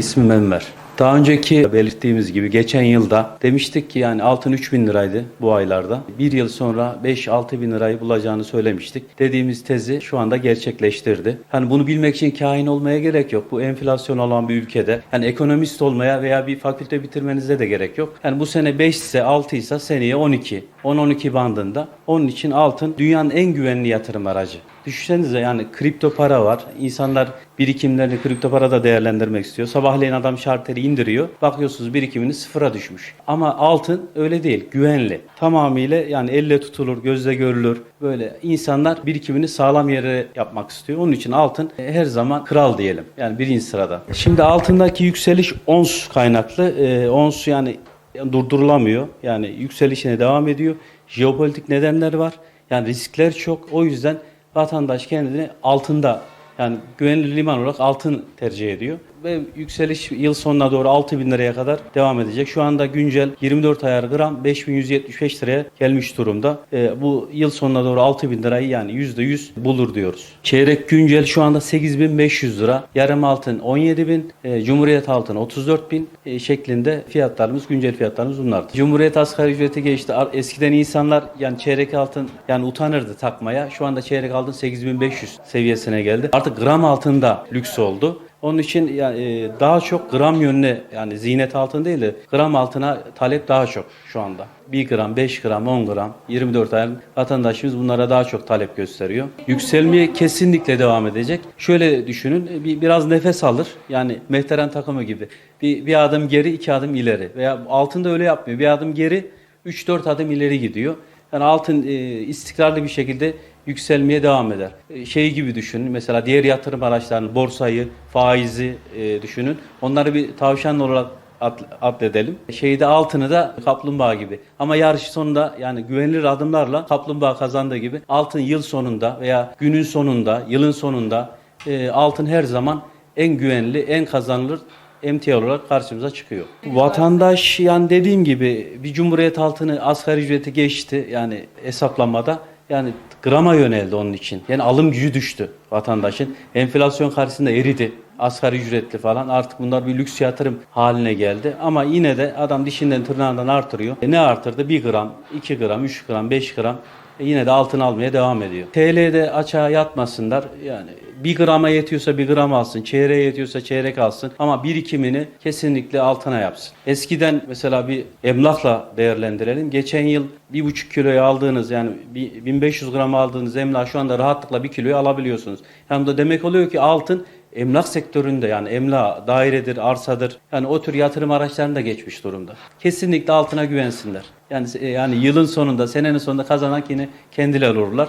ismim Enver. Daha önceki belirttiğimiz gibi geçen yılda demiştik ki yani altın 3 bin liraydı bu aylarda. Bir yıl sonra 5-6 bin lirayı bulacağını söylemiştik. Dediğimiz tezi şu anda gerçekleştirdi. Hani bunu bilmek için kahin olmaya gerek yok. Bu enflasyon olan bir ülkede hani ekonomist olmaya veya bir fakülte bitirmenize de gerek yok. Yani bu sene 5 ise 6 ise seneye 12. 10-12 bandında. Onun için altın dünyanın en güvenli yatırım aracı. Düşünsenize yani kripto para var. İnsanlar birikimlerini kripto parada değerlendirmek istiyor. Sabahleyin adam şarteri indiriyor. Bakıyorsunuz birikiminiz sıfıra düşmüş. Ama altın öyle değil. Güvenli. Tamamıyla yani elle tutulur, gözle görülür. Böyle insanlar birikimini sağlam yere yapmak istiyor. Onun için altın her zaman kral diyelim. Yani birinci sırada. Şimdi altındaki yükseliş ons kaynaklı. E, ons yani durdurulamıyor. Yani yükselişine devam ediyor. Jeopolitik nedenler var. Yani riskler çok. O yüzden vatandaş kendini altında yani güvenli liman olarak altın tercih ediyor. Ve yükseliş yıl sonuna doğru 6 bin liraya kadar devam edecek. Şu anda güncel 24 ayar gram 5175 liraya gelmiş durumda. Ee, bu yıl sonuna doğru 6 bin lirayı yani %100 bulur diyoruz. Çeyrek güncel şu anda 8500 lira. Yarım altın 17 bin. e, Cumhuriyet altın 34 bin e, şeklinde fiyatlarımız, güncel fiyatlarımız bunlardı. Cumhuriyet asgari ücreti geçti. Eskiden insanlar yani çeyrek altın yani utanırdı takmaya. Şu anda çeyrek altın 8500 seviyesine geldi. Artık gram altında lüks oldu. Onun için yani e, daha çok gram yönüne yani ziynet altın değil de gram altına talep daha çok şu anda. 1 gram, 5 gram, 10 gram, 24 ay vatandaşımız bunlara daha çok talep gösteriyor. Yükselmeye kesinlikle devam edecek. Şöyle düşünün bir, biraz nefes alır. Yani mehteren takımı gibi. Bir, bir adım geri, iki adım ileri. Veya altında öyle yapmıyor. Bir adım geri, 3-4 adım ileri gidiyor. Yani altın e, istikrarlı bir şekilde yükselmeye devam eder. E, Şey gibi düşünün mesela diğer yatırım araçlarını, borsayı, faizi e, düşünün. Onları bir tavşan olarak at- atledelim. Şeyde altını da kaplumbağa gibi. Ama yarış sonunda yani güvenilir adımlarla kaplumbağa kazandığı gibi altın yıl sonunda veya günün sonunda, yılın sonunda e, altın her zaman en güvenli, en kazanılır emtia olarak karşımıza çıkıyor. Vatandaş yani dediğim gibi bir cumhuriyet altını asgari ücreti geçti yani hesaplamada yani grama yöneldi onun için. Yani alım gücü düştü vatandaşın. Enflasyon karşısında eridi. Asgari ücretli falan artık bunlar bir lüks yatırım haline geldi. Ama yine de adam dişinden tırnağından artırıyor. E ne artırdı? 1 gram, 2 gram, 3 gram, 5 gram. E yine de altın almaya devam ediyor. TL'de açığa yatmasınlar. Yani bir grama yetiyorsa bir gram alsın, çeyreğe yetiyorsa çeyrek alsın ama birikimini kesinlikle altına yapsın. Eskiden mesela bir emlakla değerlendirelim. Geçen yıl bir buçuk kiloyu aldığınız yani bir 1500 gram aldığınız emlak şu anda rahatlıkla bir kiloyu alabiliyorsunuz. Yani da demek oluyor ki altın emlak sektöründe yani emlak, dairedir, arsadır yani o tür yatırım araçlarında geçmiş durumda. Kesinlikle altına güvensinler. Yani yani yılın sonunda, senenin sonunda kazanan yine kendileri olurlar.